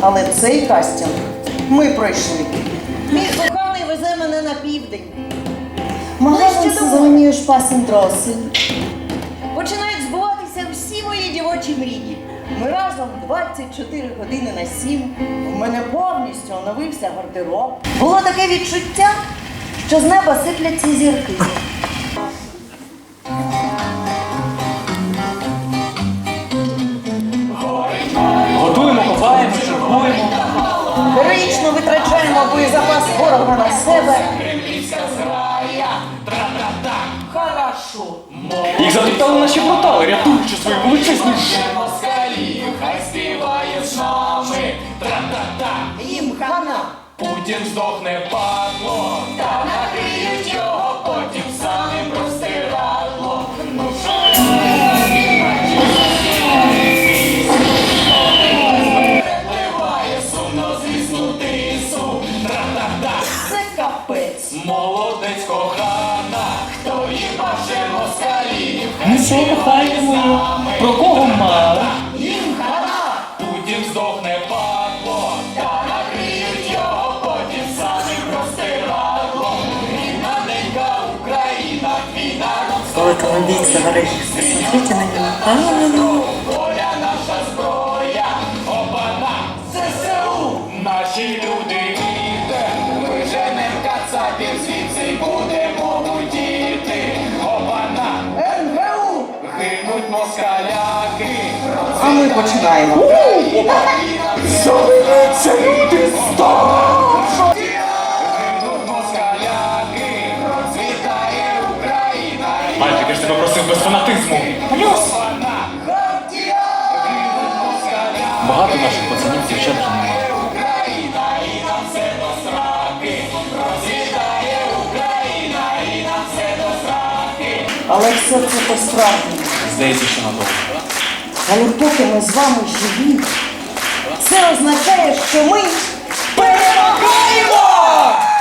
Але цей кастинг ми пройшли. Мій коханий везе мене на південь. Ближче до sezonie już pasem. Починають збуватися всі мої дівочі мрії. Ми разом 24 години на 7. У мене повністю оновився гардероб. Було таке відчуття, що з неба сипляться зірки. Героїчно витрачаємо боєзапас ворога на себе. Хорошо. Їх затоптали наші портали, рятуючи свої величезні ж. Їм хана. Путін здохне падло, капець. молодець кохана, хто їбаше москалів. Ну що, кохання моє? Про кого мало? Їм хана. Путін здохне падло, та накриють його потім самим простирадлом. Рідна ненька Україна, твій народ Коли колумбійці говорить, посмотрите на нього. Ми починаємо. Заведеться люди стоп! Мальчик, я ж тебе просив без фанатизму. Плюс! Багато наших пацанів дівчат вже немає. Але все це по-справжньому. Здається, що надовго. Але поки ми з вами живі, це означає, що ми!